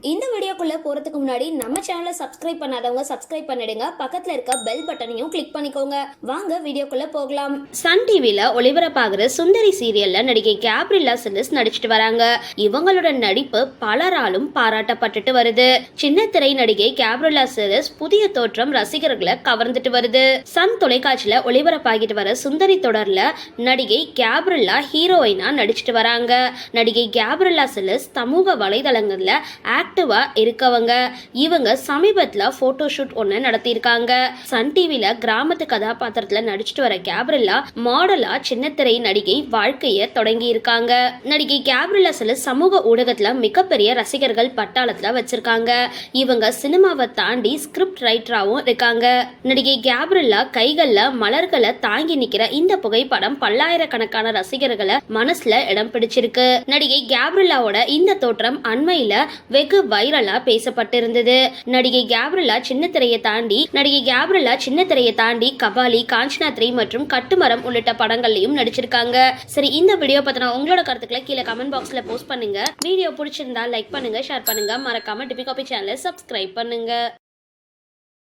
இந்த வீடியோக்குள்ளே போகிறதுக்கு முன்னாடி நம்ம சேனலை சப்ஸ்கிரைப் பண்ணாதவங்க சப்ஸ்கிரைப் பண்ணிடுங்க. பக்கத்தில் இருக்க பெல் பட்டனையும் கிளிக் பண்ணிக்கோங்க. வாங்க வீடியோக்குள்ளே போகலாம். சன் டிவியில் ஒளிபரப்பாகிற சுந்தரி சீரியலில் நடிகை கேப்ரில்லா சிலிஸ் நடிச்சிட்டு வராங்க. இவங்களோட நடிப்பு பலராலும் பாராட்டப்பட்டுட்டு வருது. சின்ன திரை நடிகை கேப்ரில்லா சிலிஸ் புதிய தோற்றம் ரசிகர்களை கவர்ந்துட்டு வருது. சன் தொலைக்காட்சியில் ஒளிபரப்பாகிட்டு வர சுந்தரி தொடரில் நடிகை கேப்ரில்லா ஹீரோயினாக நடிச்சிட்டு வராங்க. நடிகை கேப்ரில்லா சிலிஸ் சமூக வலைதளங்களில் ஆக்டிவாக இருக்கவங்க. இவங்க சமீபத்துல போட்டோ ஷூட் ஒன்று நடத்தியிருக்காங்க. சன் டிவில கிராமத்து கதாபாத்திரத்துல நடிச்சிட்டு வர கேப்ரில்லா மாடலா சின்னத்திரை நடிகை வாழ்க்கைய தொடங்கி இருக்காங்க நடிகை கேப்ரில்லா சில சமூக ஊடகத்துல மிகப்பெரிய ரசிகர்கள் பட்டாளத்துல வச்சிருக்காங்க. இவங்க சினிமாவை தாண்டி ஸ்கிரிப்ட் ரைட்டராகவும் இருக்காங்க. நடிகை கேப்ரில்லா கைகள்ல மலர்களை தாங்கி நிக்கிற இந்த புகைப்படம் பல்லாயிரக்கணக்கான ரசிகர்களை மனசுல இடம் பிடிச்சிருக்கு. நடிகை கேப்ரில்லாவோட இந்த தோற்றம் அண்மையில வெகு வைரலா பேசப்பட்டிருந்தது. நடிகை கேப்ரலா சின்ன திரையை தாண்டி நடிகை கேப்ரில்லா சின்ன திரையை தாண்டி கபாலி காஞ்சனா த்ரீ மற்றும் கட்டுமரம் உள்ளிட்ட படங்கள்லயும் நடிச்சிருக்காங்க. சரி இந்த வீடியோ பத்தின உங்களோட கருத்துக்களை கீழே கமெண்ட் பாக்ஸ்ல போஸ்ட் பண்ணுங்க. வீடியோ பிடிச்சிருந்தா லைக் பண்ணுங்க ஷேர் பண்ணுங்க. மறக்காம டிபி காபி சேனலை சப்ஸ்கிரைப் பண்ணுங்க.